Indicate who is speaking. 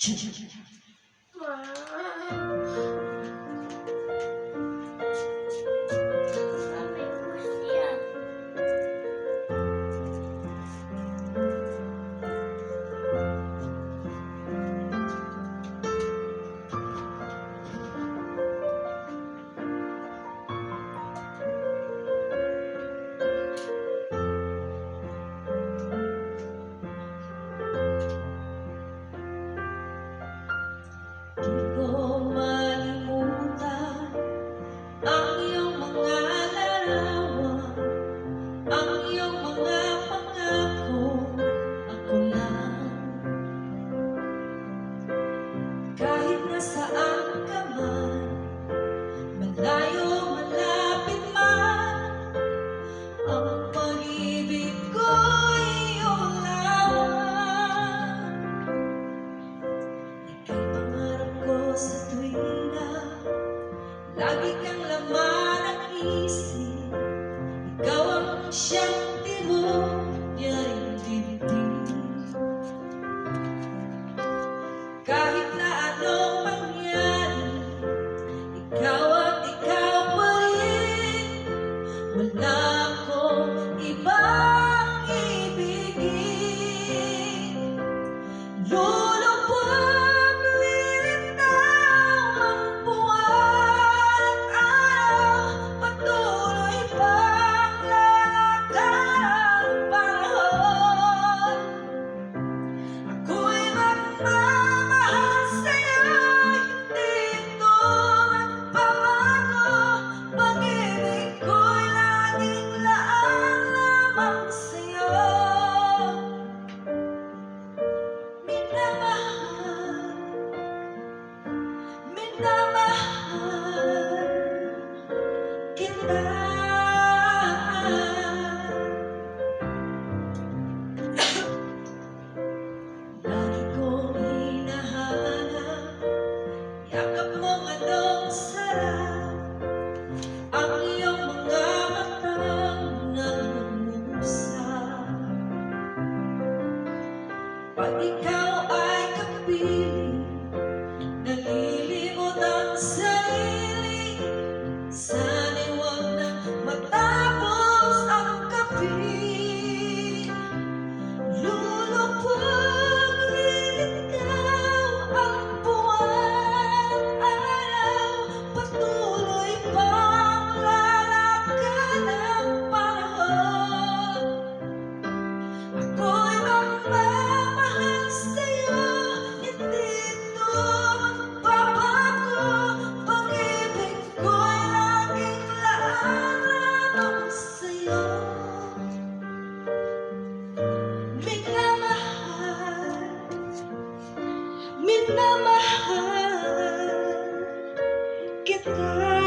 Speaker 1: 去去去去 God, kita. Lagi ko hinahanap Yakap mong anong sarap. get there.